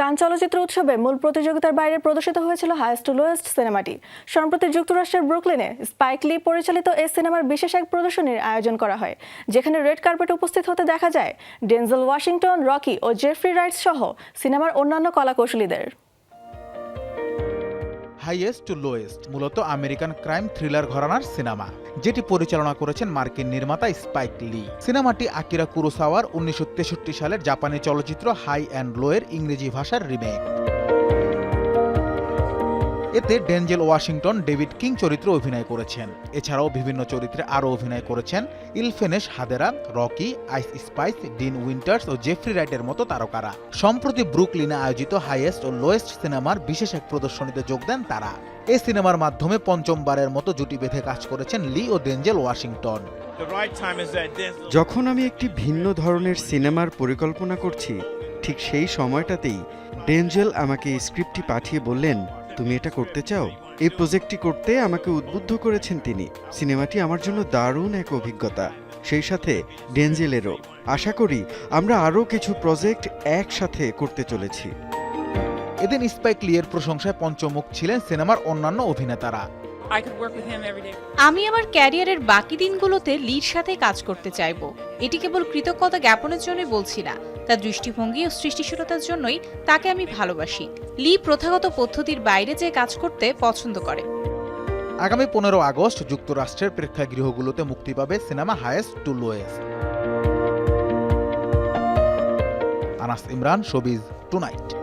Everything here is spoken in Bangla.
কান চলচ্চিত্র উৎসবে মূল প্রতিযোগিতার বাইরে প্রদর্শিত হয়েছিল হায়েস্ট টু লোয়েস্ট সিনেমাটি। সম্প্রতি যুক্তরাষ্ট্রের ব্রুকলিনে স্পাইকলি পরিচালিত এই সিনেমার বিশেষ এক প্রদর্শনীর আয়োজন করা হয়, যেখানে রেড কার্পেট উপস্থিত হতে দেখা যায় ডেনজেল ওয়াশিংটন, রকি ও জেফ্রি রাইটস সহ সিনেমার অন্যান্য কলাকৌশলীদের। হাইয়েস্ট টু লোয়েস্ট, মূলত আমেরিকান ক্রাইম থ্রিলার ঘরানার সিনেমা, যেটি পরিচালনা করেছেন মার্কিন নির্মাতা স্পাইক লি। সিনেমাটি আকিরা কুরোসাওয়ার উনিশশো তেষট্টি সালের জাপানি চলচ্চিত্র হাই অ্যান্ড লোয়ের ইংরেজি ভাষার রিমেক। এতে ডেনজেল ওয়াশিংটন, ডেভিড কিং চরিত্রে অভিনয় করেছেন। এছাড়াও বিভিন্ন চরিত্রে আরও অভিনয় করেছেন Ilfenesh Hadera, Rocky, Ice Spice, Dean Winters ও জেফ্রি রাইটের মতো তারকারা। সম্প্রতি ব্রুকলিনে আয়োজিত হাইয়েস্ট ও লোয়েস্ট সিনেমার বিশেষ এক প্রদর্শনীতে যোগ দেন তারা। এই সিনেমার মাধ্যমে পঞ্চমবারের মতো জুটি বেঁধে কাজ করেছেন লি ও ডেনজেল ওয়াশিংটন. যখন আমি একটি ভিন্ন ধরনের সিনেমার পরিকল্পনা করছি, ঠিক সেই সময়টাতেই ডেঞ্জেল আমাকে স্ক্রিপ্টটি পাঠিয়ে বললেন তুমি এটা করতে চাও? এই প্রজেক্টটি করতে আমাকে উদ্বুদ্ধ করেছেন তিনি। সিনেমাটি আমার জন্য দারুণ এক অভিজ্ঞতা। সেই সাথে ডেঞ্জেলেরও আশা করি আমরা আরও কিছু প্রজেক্ট একসাথে করতে চলেছি। এদিন স্পাইক লি এর প্রশংসায় পঞ্চমুখ ছিলেন সিনেমার অন্যান্য অভিনেতারা. আমি আমার ক্যারিয়ারের বাকি দিনগুলোতে লির সাথে কাজ করতে চাইব। এটি কেবল কৃতজ্ঞতা জ্ঞাপনের জন্যই বলছি না। তার দৃষ্টিভঙ্গি ও সৃষ্টিশীলতার জন্যই তাকে আমি ভালোবাসি। লি প্রথাগত পদ্ধতির বাইরে যে কাজ করতে পছন্দ করে। আগামী পনেরো আগস্ট যুক্তরাষ্ট্রের প্রেক্ষাগৃহগুলোতে মুক্তি পাবে cinema highest to lowest. Anas Imran, showbiz tonight.